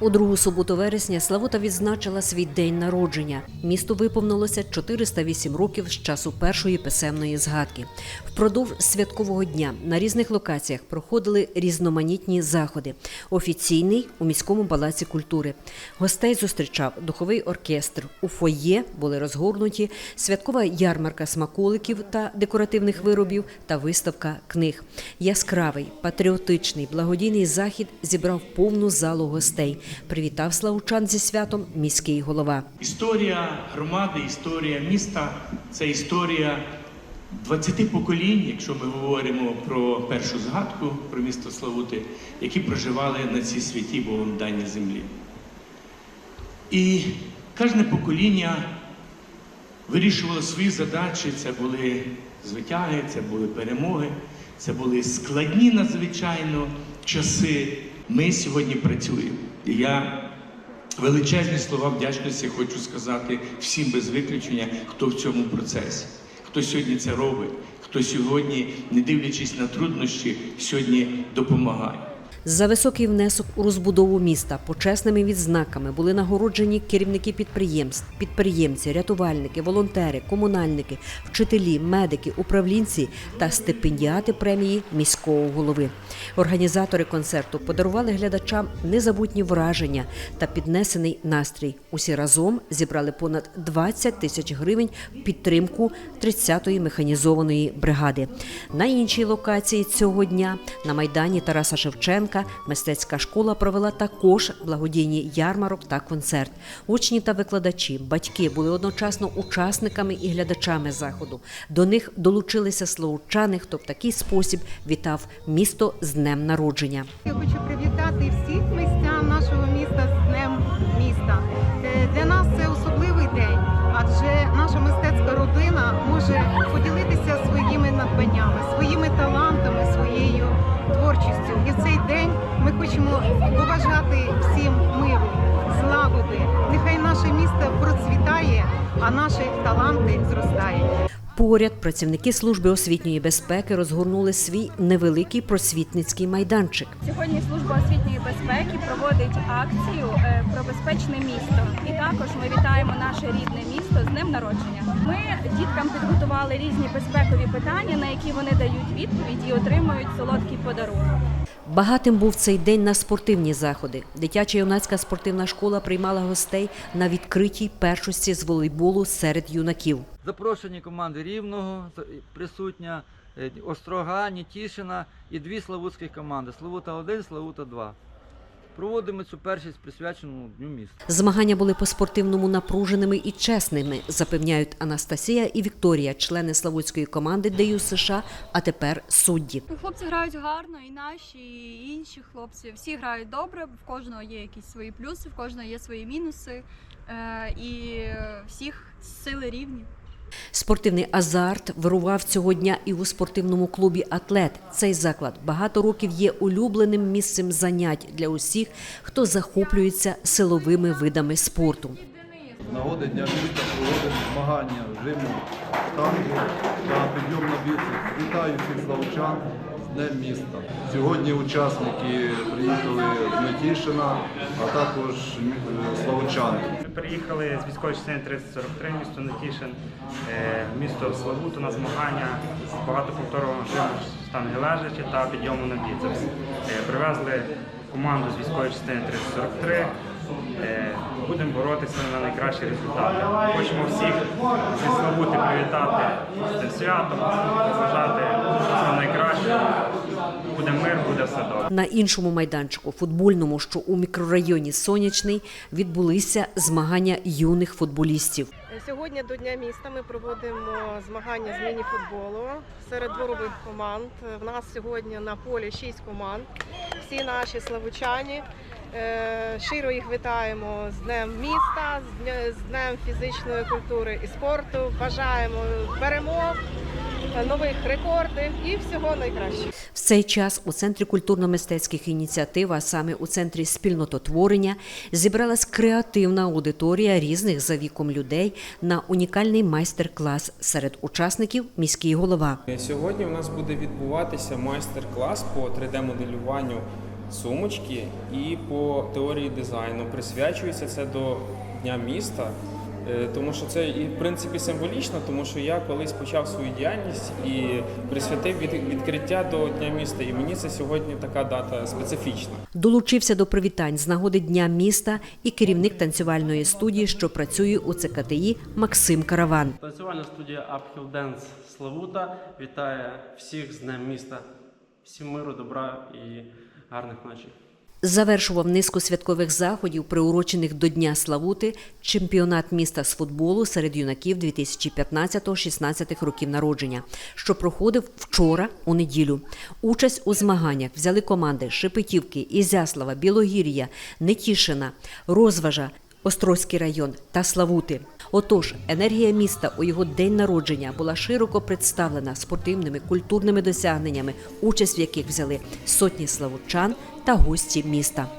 У другу суботу вересня Славута відзначила свій день народження. Місту виповнилося 408 років з часу першої писемної згадки. Впродовж святкового дня на різних локаціях проходили різноманітні заходи. Офіційний у міському палаці культури. Гостей зустрічав духовий оркестр. У фоє були розгорнуті святкова ярмарка смаколиків та декоративних виробів та виставка книг. Яскравий, патріотичний, благодійний захід зібрав повну залу гостей. Привітав славучан зі святом міський голова. Історія громади, історія міста це історія 20 поколінь, якщо ми говоримо про першу згадку про місто Славути, які проживали на цій святій Богом даній землі. І кожне покоління вирішувало свої задачі. Це були звитяги, це були перемоги, це були складні надзвичайно часи. Ми сьогодні працюємо. І я величезні слова вдячності хочу сказати всім без виключення, хто в цьому процесі, хто сьогодні це робить, хто сьогодні, не дивлячись на труднощі, сьогодні допомагає. За високий внесок у розбудову міста почесними відзнаками були нагороджені керівники підприємств, підприємці, рятувальники, волонтери, комунальники, вчителі, медики, управлінці та стипендіати премії міського голови. Організатори концерту подарували глядачам незабутні враження та піднесений настрій. Усі разом зібрали понад 20 тисяч гривень в підтримку 30-ї механізованої бригади. На іншій локації цього дня на майдані Тараса Шевченка мистецька школа провела також благодійні ярмарок та концерт. Учні та викладачі, батьки були одночасно учасниками і глядачами заходу. До них долучилися словучани, хто в такий спосіб вітав місто з днем народження. Я хочу привітати всіх містян нашого міста з Днем міста. Е, Для нас це особливий день, адже наша мистецька родина може поділитися своїми надбаннями, своїми талантами, наше місто процвітає, а наші таланти зростають. Поряд працівники служби освітньої безпеки розгорнули свій невеликий просвітницький майданчик. Сьогодні служба освітньої безпеки проводить акцію е, про безпечне місто. І також ми вітаємо наше рідне місто з днем народження. Ми діткам підготували різні безпекові питання, на які вони дають відповідь і отримують солодкий подарунок. Багатим був цей день на спортивні заходи. Дитяча юнацька спортивна школа приймала гостей на відкритій першості з волейболу серед юнаків. Запрошені команди Рівного присутня, е, Острога, Нітішина і дві славутські команди Славута 1, Славута 2. Проводимо цю першість присвячену Дню міста. Змагання були по-спортивному напруженими і чесними, запевняють Анастасія і Вікторія, члени славутської команди ДЮ США, а тепер судді. Хлопці грають гарно, і наші, і інші хлопці. Всі грають добре, в кожного є якісь свої плюси, в кожного є свої мінуси. Е, і всіх сили рівні. Спортивний азарт вирував цього дня і у спортивному клубі Атлет. Цей заклад багато років є улюбленим місцем занять для усіх, хто захоплюється силовими видами спорту. Нагоди Дня міста проводимо змагання жиму штангу та підйом на біцепс. Вітаю всіх славчан з Днем міста. Сьогодні учасники приїхали з а також е. Ми приїхали з військової частини 3043, місто Нетішин, е, місто Славуту на змагання з багатоповторного штанги лежачі та підйому на біцепс. Е, Привезли команду з військової частини 3043. Е, Будемо боротися на найкращі результати. Хочемо всіх зі Славути привітати з цим святом, побажати всього найкращого. Буде мир, буде все добре. На іншому майданчику, футбольному, що у мікрорайоні Сонячний, відбулися змагання юних футболістів. Сьогодні до Дня міста ми проводимо змагання з міні-футболу серед дворових команд. В нас сьогодні на полі шість команд. Всі наші славучані. Е, Щиро їх вітаємо з Днем міста, з дня- з Днем фізичної культури і спорту. Бажаємо перемог, нових рекордів і всього найкращого. В цей час у центрі культурно-мистецьких ініціатив, а саме у центрі спільнототворення, зібралась креативна аудиторія різних за віком людей на унікальний майстер-клас серед учасників міський голова. Сьогодні у нас буде відбуватися майстер-клас по 3D-моделюванню сумочки, і по теорії дизайну. Присвячується це до Дня міста. Е, Тому що це і в принципі символічно, тому що я колись почав свою діяльність і присвятив від- відкриття до Дня міста. І мені це сьогодні така дата специфічна. Долучився до привітань з нагоди Дня міста і керівник танцювальної студії, що працює у ЦКТІ Максим Караван. Танцювальна студія Uphill Dance Славута вітає всіх з Днем міста. Всім миру, добра і гарних ночей. Завершував низку святкових заходів, приурочених до Дня Славути, чемпіонат міста з футболу серед юнаків 2015-16 років народження, що проходив вчора у неділю. Участь у змаганнях взяли команди Шепетівки, Ізяслава, Білогір'я, Нетішина, Розважа, Острозький район та Славути. Отож, енергія міста у його день народження була широко представлена спортивними культурними досягненнями, участь в яких взяли сотні славучан та гості міста.